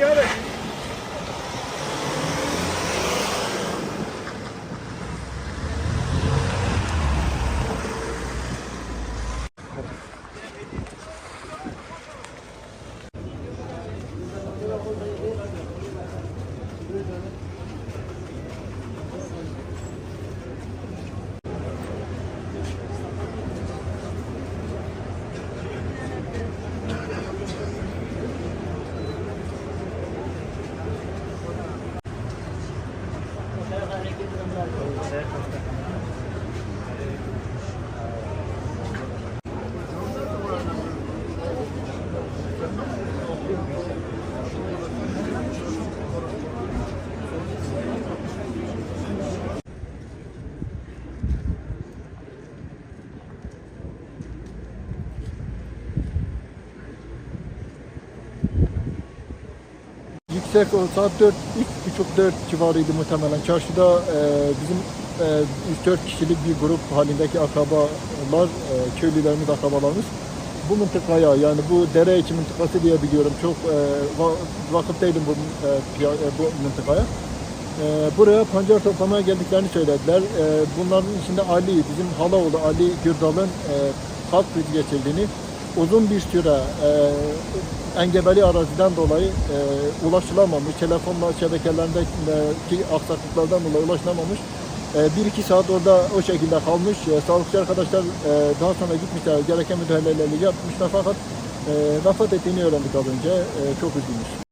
Yeah, sir O saat 4, üç buçuk 4 civarıydı muhtemelen. Çarşıda e, bizim e, 3-4 kişilik bir grup halindeki akrabalar, e, köylülerimiz, akrabalarımız bu mıntıkaya yani bu dere içi mıntıkası diye biliyorum. Çok e, va- vakıftaydım bu, e, e, bu mıntıkaya. E, buraya pancar toplamaya geldiklerini söylediler. E, bunların içinde Ali, bizim halaoğlu Ali Gürdal'ın e, kalp krizi geçirdiğini, uzun bir süre e, engebeli araziden dolayı e, ulaşılamamış, telefonla şebekelerindeki aksaklıklardan dolayı ulaşılamamış. E, bir iki saat orada o şekilde kalmış. E, sağlıkçı arkadaşlar e, daha sonra gitmişler, gereken müdahaleleri yapmışlar fakat e, vefat ettiğini öğrendik az önce. E, çok üzgünüz.